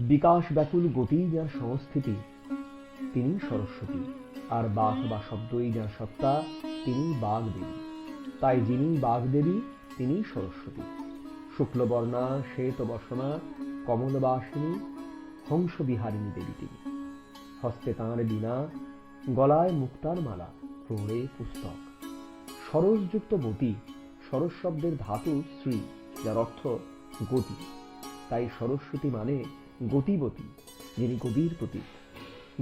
বিকাশ ব্যাকুল গতি যার সংস্থিতি, তিনি সরস্বতী। আর বাঘ বা শব্দই যার সত্তা, তিনি বাঘ দেবী তাই যিনি বাঘ দেবী তিনি সরস্বতী। শুক্লবর্ণা শ্বেত বসনা কমলবাসিনী, হংসবিহারিণী দেবী তিনি। হস্তে তাঁর বীণা গলায় মুক্তার মালা প্রহরে পুস্তক। সরসযুক্ত বতী সরস শব্দের ধাতু শ্রী, যার অর্থ গতি। তাই সরস্বতী মানে গতিবতী, যিনি গতির প্রতীক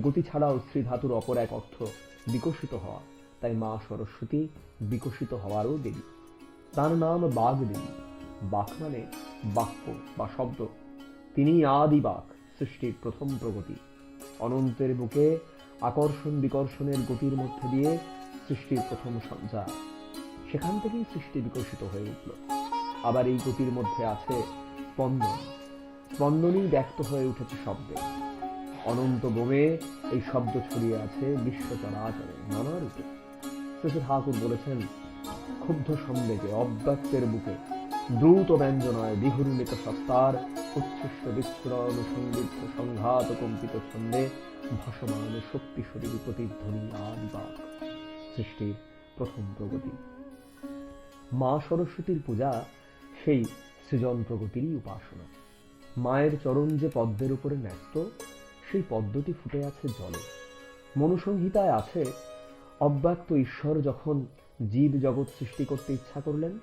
গতি ছাড়াও শ্রী ধাতুর অপর এক অর্থ বিকশিত হওয়া। তাই মা সরস্বতী বিকশিত হওয়ারও দেবী। তার নাম বাঘ দেবী। বাক মানে বাক্য বা শব্দ। তিনি আদি বাক সৃষ্টির প্রথম প্রগতি। অনন্তের বুকে আকর্ষণ বিকর্ষণের গতির মধ্যে দিয়ে সৃষ্টির প্রথম সঞ্চার। সেখান থেকেই সৃষ্টি বিকশিত হয়ে উঠল। আবার এই গতির মধ্যে আছে স্পন্দন স্পন্দনই ব্যক্ত হয়ে উঠেছে শব্দে। অনন্ত বোমে এই শব্দ ছড়িয়ে আছে বিশ্ব চরাচরে নানা রূপে শ্রী ঠাকুর বলেছেন, ক্ষুব্ধ সন্দেহে অব্যক্তের বুকে দ্রুত ব্যঞ্জনায় বিহুর্ণিত সত্তার উচ্ছিষ্ট বিচ্ছুরণ সংগীত সংঘাত কম্পিত ছন্দে ভাসমান শক্তি শরীর প্রতিধ্বনি আদিবাক সৃষ্টির প্রথম প্রগতি। মা সরস্বতীর পূজা সেই সৃজন প্রগতিরই উপাসনা। মায়ের চরণ যে পদ্মের উপরে ন্যস্ত, সেই পদ্মটি ফুটে আছে জলে। মনুসংহিতায় আছে, অব্যক্ত ঈশ্বর যখন জীব জগৎ সৃষ্টি করতে ইচ্ছা করলেন,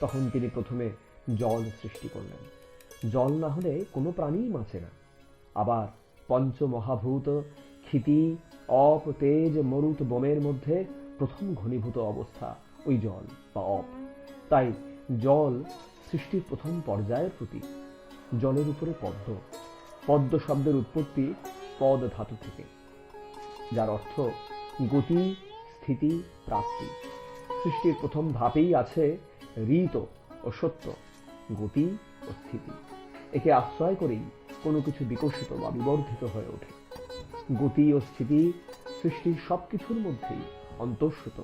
তখন তিনি প্রথমে জল সৃষ্টি করলেন। জল না হলে কোনো প্রাণীই বাঁচে না। আবার পঞ্চমহাভূত ক্ষিতি, অপ, তেজ, মরুত বোমের মধ্যে প্রথম ঘনীভূত অবস্থা ওই জল বা অপ। তাই জল সৃষ্টির প্রথম পর্যায়ের প্রতীক। জলের উপরে পদ্ম। পদ্ম শব্দের উৎপত্তি পদ ধাতু থেকে, যার অর্থ গতি, স্থিতি, প্রাপ্তি। সৃষ্টির প্রথম ধাপেই আছে ঋত ও সত্য, গতি ও স্থিতি। একে আশ্রয় করেই কোনো কিছু বিকশিত বা বিবর্ধিত হয়ে ওঠে। গতি ও স্থিতি সৃষ্টির সব কিছুর মধ্যেই অন্তঃসুত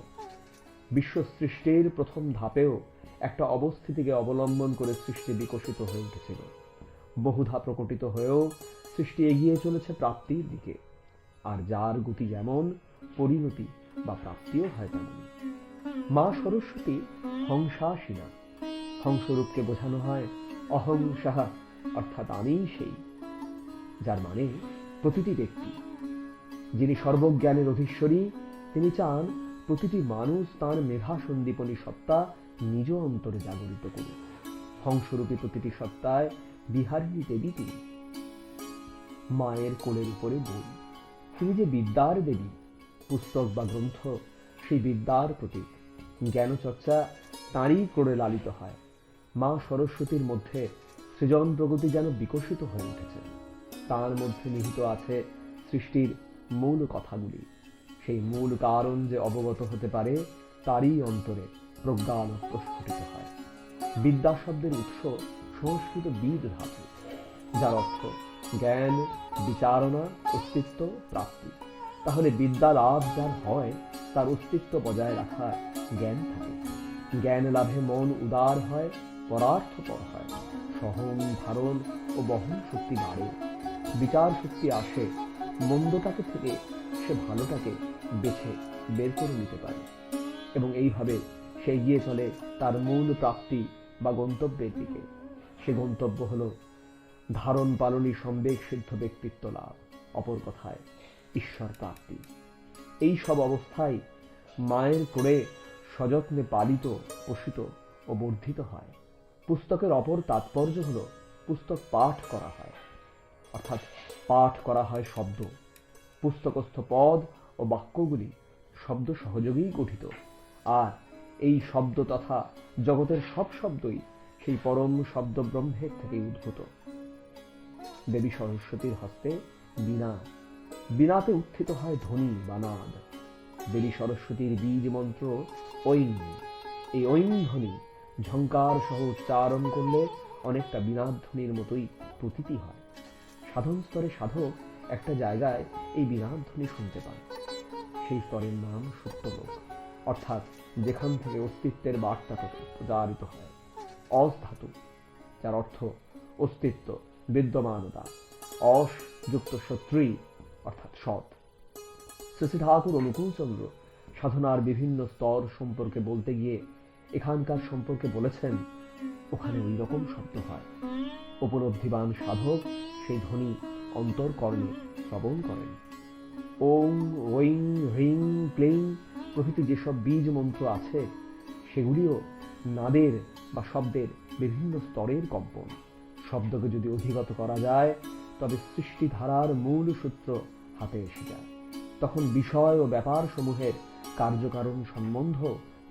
বিশ্ব সৃষ্টির প্রথম ধাপেও একটা অবস্থিতিকে অবলম্বন করে সৃষ্টি বিকশিত হয়ে উঠেছিল। বহুধা প্রকটিত হয়েও সৃষ্টি এগিয়ে চলেছে প্রাপ্তির দিকে। আর যার গতি যেমন, পরিণতি বা প্রাপ্তিও হয় তেমন মা সরস্বতী হংসাসীনা। হংসরূপকে বোঝানো হয় অহংসাহা, অর্থাৎ আমিই সেই। যার মানে প্রতিটি ব্যক্তি। যিনি সর্বজ্ঞানের অধীশ্বরী, তিনি চান প্রতিটি মানুষ তার মেধা সন্দীপনী সত্তা নিজ অন্তরে জাগরিত করুক। হংসরূপী প্রতিটি সত্তায় বিহারিণী দেবী তিনি। মায়ের কোলের উপরে বই। তিনি যে বিদ্যার দেবী, পুস্তক বা গ্রন্থ, সেই বিদ্যার প্রতীক। জ্ঞানচর্চা তাঁরই করে লালিত হয়। মা সরস্বতীর মধ্যে সৃজন প্রগতি যেন বিকশিত হয়ে উঠেছে। তার মধ্যে নিহিত আছে সৃষ্টির মূল কথাগুলি। সেই মূল কারণ যে অবগত হতে পারে, তারই অন্তরে প্রজ্ঞান প্রস্ফুটিত হয়। বিদ্যা শব্দের উৎস সংস্কৃত বিদ ধাতু, যার অর্থ জ্ঞান, বিচারণা, অস্তিত্ব, প্রাপ্তি। তাহলে বিদ্যা লাভ যার হয়, তার অস্তিত্ব বজায় রাখার জ্ঞান থাকে। জ্ঞান লাভে মন উদার হয়, পরার্থপর হয়। সহন, ধারণ ও বহন শক্তি বাড়ে। বিচার শক্তি আসে মন্দটাকে থেকে সে ভালোটাকে বেছে বের করে নিতে পারে। এবং এইভাবে সে এগিয়ে চলে তার মূল প্রাপ্তি বা গন্তব্যের দিকে। সে গন্তব্য হল ধারণ পালনী সম্বেগ সিদ্ধ ব্যক্তিত্ব লাভ। অপর কথায়, ঈশ্বর প্রাপ্তি। এই সব অবস্থায় মায়ের করে সযত্নে পালিত, পোষিত ও বর্ধিত হয়। পুস্তকের অপর তাৎপর্য হল পুস্তক পাঠ করা হয়। অর্থাৎ পাঠ করা হয় শব্দ। পুস্তকস্থ পদ ও বাক্যগুলি শব্দ সহযোগেই গঠিত। আর এই শব্দ তথা জগতের সব শব্দই সেই পরম শব্দ ব্রহ্মের থেকে উদ্ভূত। দেবী সরস্বতীর হস্তে বীণা বীণাতে উত্থিত হয় ধ্বনি বা নাদ দেবী সরস্বতীর বীজ মন্ত্র ঐং এই ঐং ধ্বনি ঝঙ্কার সহ উচ্চারণ করলে অনেকটা বীণাধ্বনির মতোই প্রতীতি হয়। সাধন স্তরে সাধক একটা জায়গায় এই বীণাধ্বনি শুনতে পায় সেই স্তরের নাম সত্যলোক, অর্থাৎ যেখান থেকে অস্তিত্বের বার্তা প্রচারিত হয়। অস ধাতু যার অর্থ অস্তিত্ব, বিদ্যমানতা অস যুক্ত শত্রী, অর্থাৎ সৎ। শ্রী ঠাকুর অনুকূলচন্দ্র সাধনার বিভিন্ন স্তর সম্পর্কে বলতে গিয়ে এখানকার সম্পর্কে বলেছেন, ওখানে ওই রকম শব্দ হয়। উপলব্ধিবান সাধক সেই ধ্বনি অন্তর্কর্ণে শ্রবণ করেন। ওং ওইং হ্রিং, ক্লিং প্রভৃতি যেসব বীজ মন্ত্র আছে, সেগুলিও নাদের বা শব্দের বিভিন্ন স্তরের কম্পন। শব্দকে যদি অধিগত করা যায়, তবে সৃষ্টিধারার মূল সূত্র হাতে এসে যায়। তখন বিষয় ও ব্যাপার সমূহের কার্যকারণ সম্বন্ধ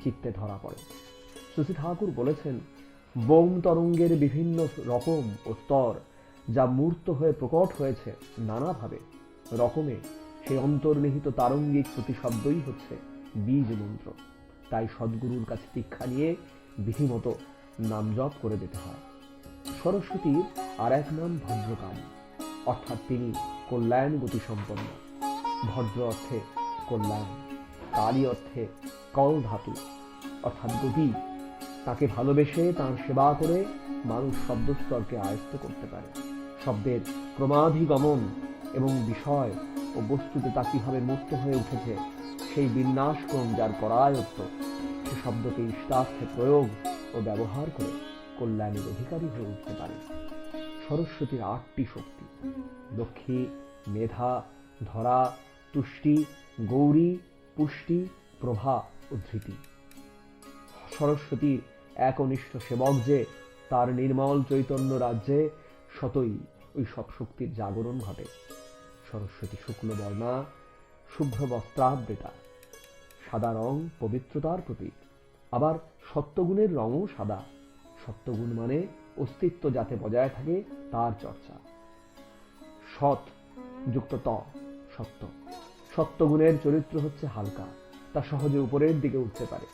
চিত্তে ধরা পড়ে। শশী ঠাকুর বলেছেন, বোম তরঙ্গের বিভিন্ন রকম ও স্তর যা মূর্ত হয়ে প্রকট হয়েছে নানাভাবে। রকমে সেই অন্তর্নিহিত তারঙ্গিক প্রতিশব্দই হচ্ছে বীজ মন্ত্র তাই সদ্গুরুর কাছে দীক্ষা নিয়ে বিধিমতো নাম জপ করে যেতে হয়। সরস্বতীর আর এক নাম ভদ্রকাম। অর্থাৎ তিনি কল্যাণ গতি সম্পন্ন। ভদ্র অর্থে কল্যাণ, কালী অর্থে কল ধাতু। অর্থাৎ গতি। তাকে ভালোবেসে তার সেবা করে মানুষ শব্দস্তরকে আয়ত্ত করতে পারে। শব্দের ক্রমাধিগমন এবং বিষয় ও বস্তুতে তা কীভাবে মুক্ত হয়ে উঠেছে, সেই বিন্যাসক্রম যার করায়ত্ত শব্দকে ইষ্টার্থে প্রয়োগ ও ব্যবহার করে কল্যাণের অধিকারী হয়ে উঠতে পারে। সরস্বতীর আটটি শক্তি, লক্ষ্মী, মেধা, ধরা, তুষ্টি, গৌরী, পুষ্টি, প্রভা ও ধৃতি। সরস্বতীর একনিষ্ঠ সেবক যে, তার নির্মল চৈতন্য রাজ্যে শতই ওই সব শক্তির জাগরণ ঘটে। সরস্বতী শুক্ল বর্ণা, শুভ্র বস্ত্রাবৃতা, সাদা রং পবিত্রতার প্রতীক। আবার সত্যগুণের রঙও সাদা। সত্যগুণ মানে অস্তিত্ব যাতে বজায় থাকে, তার চর্চা। সৎ যুক্ত ত, সত্য। সত্যগুণের চরিত্র হচ্ছে হালকা, তা সহজে উপরের দিকে উঠতে পারে।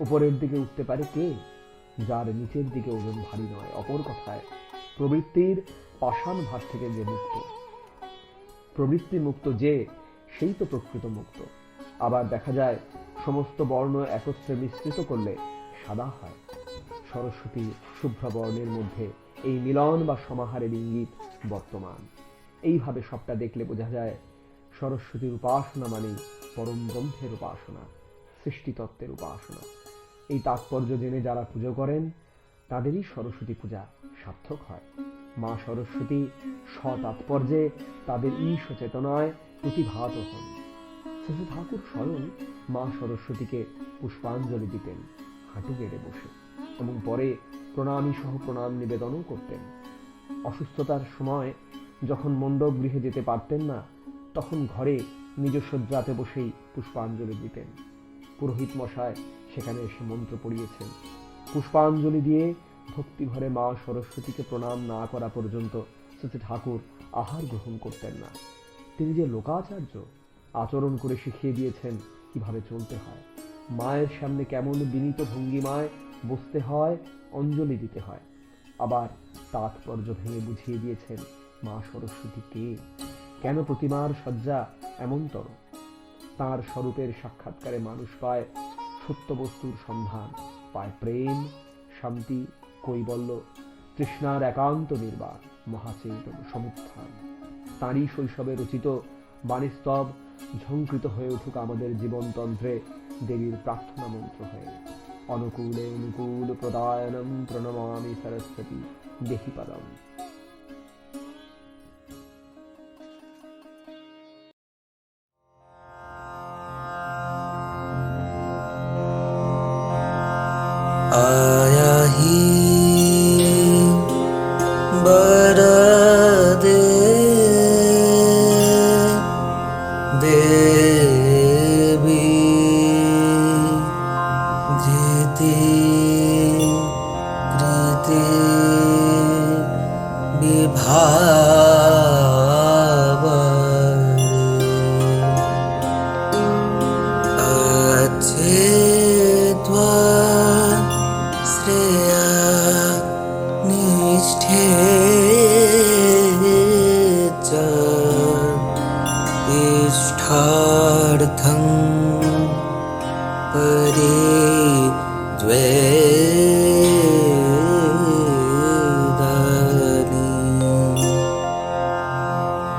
উপরের দিকে উঠতে পারে কে? যার নিচের দিকে ওজন ভারী নয়, অপর কথায়, প্রবৃত্তির পাষাণ ভার থেকে যে মুক্ত। প্রবৃত্তি মুক্ত যে, সেই তো প্রকৃত মুক্ত আবার দেখা যায় সমস্ত বর্ণ একত্রে মিশ্রিত করলে সাদা হয়। সরস্বতী শুভ্র বর্ণের মধ্যে এই মিলন বা সমাহারের ইঙ্গিত বর্তমান। এইভাবে সবটা দেখলে বোঝা যায় সরস্বতীর উপাসনা মানে পরম ব্রহ্মের উপাসনা, সৃষ্টিতত্ত্বের উপাসনা। এই তাৎপর্য জেনে যারা পুজো করেন, তাদেরই সরস্বতী পূজা সার্থক হয়। মা সরস্বতী স্বতাৎপর্যে তাদের ঈশ চেতনায় প্রতিভাত হন। শ্রী ঠাকুর স্বয়ং মা সরস্বতীকে পুষ্পাঞ্জলি দিতেন, হাঁটু গেড়ে বসে, এবং পরে প্রণামী সহ প্রণাম নিবেদনও করতেন। অসুস্থতার সময় যখন মণ্ডপ গৃহে যেতে পারতেন না, তখন ঘরে নিজ শয্যাতে বসেই পুষ্পাঞ্জলি দিতেন। পুরোহিত মশায় সেখানে এসে মন্ত্র পড়িয়েছেন। পুষ্পাঞ্জলি দিয়ে ভক্তিভরে মা সরস্বতীকে প্রণাম না করা পর্যন্ত শ্রী ঠাকুর আহার গ্রহণ করতেন না। তিনি যে লোকাচার্য আচরণ করে শিখিয়ে দিয়েছেন কীভাবে চলতে হয়। মায়ের সামনে কেমন বিনীত ভঙ্গিমায় বসতে হয়, অঞ্জলি দিতে হয়। আবার তাৎপর্য ভেঙে বুঝিয়ে দিয়েছেন, মা সরস্বতী কে? কেন প্রতিমার সজ্জা এমনতর? তার স্বরূপের সাক্ষাৎকারে মানুষ পায় সত্য বস্তুর সন্ধান, পায় প্রেম, শান্তি, কৈবল্য, তৃষ্ণার একান্ত নির্বাণ, মহাচেতন সমুত্থান। তাঁরই শৈশবে রচিত বাণীস্তব ঝঙ্কৃত হয়ে উঠুক আমাদের জীবনতন্ত্রে দেবীর প্রার্থনা মন্ত্র হয়ে। অনুকূলে অনুকূল প্রদায়নম প্রণমামি সরস্বতী দেহি পদম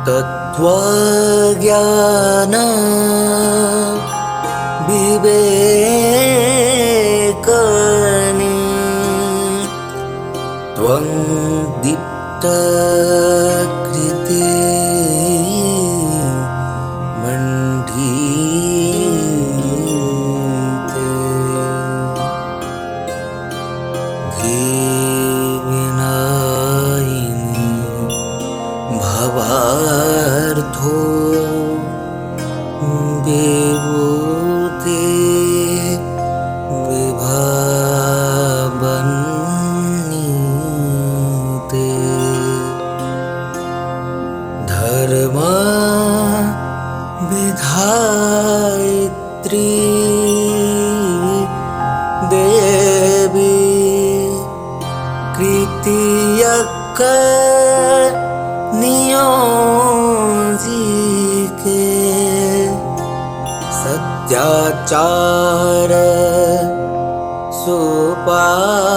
दानि स्वज्ञान विवेकनि त्वं दीप्तकृते विधायत्री देवी कृतीयक नियोजिके सत्याचार सुपालिके